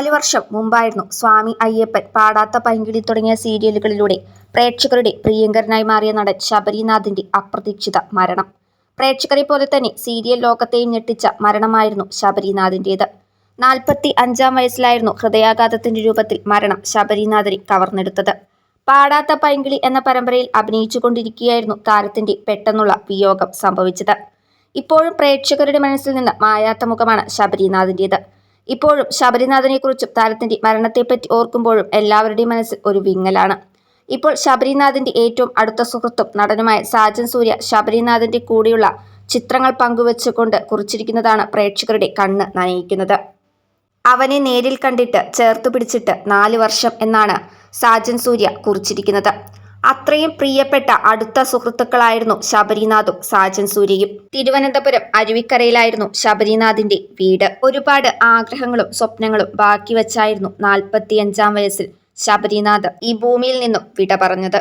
നാല് വർഷം മുമ്പായിരുന്നു സ്വാമി അയ്യപ്പൻ പാടാത്ത പൈങ്കിളി തുടങ്ങിയ സീരിയലുകളിലൂടെ പ്രേക്ഷകരുടെ പ്രിയങ്കരനായി മാറിയ നടൻ ശബരിനാഥിന്റെ അപ്രതീക്ഷിത മരണം. പ്രേക്ഷകരെ പോലെ തന്നെ സീരിയൽ ലോകത്തെയും ഞെട്ടിച്ച മരണമായിരുന്നു ശബരിനാഥിന്റെത് നാൽപ്പത്തി അഞ്ചാം വയസ്സിലായിരുന്നു ഹൃദയാഘാതത്തിന്റെ രൂപത്തിൽ മരണം ശബരിനാഥിനെ കവർന്നെടുത്തത്. പാടാത്ത പൈങ്കിളി എന്ന പരമ്പരയിൽ അഭിനയിച്ചുകൊണ്ടിരിക്കുകയായിരുന്നു താരത്തിന്റെ പെട്ടെന്നുള്ള വിയോഗം സംഭവിച്ചത്. ഇപ്പോഴും പ്രേക്ഷകരുടെ മനസ്സിൽ നിന്ന് മായാത്ത മുഖമാണ് ശബരിനാഥിന്റേത്. ഇപ്പോഴും ശബരിനാഥനെക്കുറിച്ചും താരത്തിന്റെ മരണത്തെപ്പറ്റി ഓർക്കുമ്പോഴും എല്ലാവരുടെയും മനസ്സിൽ ഒരു വിങ്ങലാണ്. ഇപ്പോൾ ശബരിനാഥിന്റെ ഏറ്റവും അടുത്ത സുഹൃത്തും നടനുമായ സാജൻ സൂര്യ ശബരിനാഥിന്റെ കൂടെയുള്ള ചിത്രങ്ങൾ പങ്കുവച്ചുകൊണ്ട് കുറിച്ചിരിക്കുന്നതാണ് പ്രേക്ഷകരുടെ കണ്ണ് നനയിക്കുന്നത്. അവനെ നേരിൽ കണ്ടിട്ട് ചേർത്തു പിടിച്ചിട്ട് നാല് വർഷം എന്നാണ് സാജൻ സൂര്യ കുറിച്ചിരിക്കുന്നത്. അത്രയും പ്രിയപ്പെട്ട അടുത്ത സുഹൃത്തുക്കളായിരുന്നു ശബരിനാഥും സാജൻ സൂര്യയും. തിരുവനന്തപുരം അരുവിക്കരയിലായിരുന്നു ശബരിനാഥിന്റെ വീട്. ഒരുപാട് ആഗ്രഹങ്ങളും സ്വപ്നങ്ങളും ബാക്കി വച്ചായിരുന്നു നാൽപ്പത്തിയഞ്ചാം വയസ്സിൽ ശബരിനാഥ് ഈ ഭൂമിയിൽ നിന്നും വിട പറഞ്ഞത്.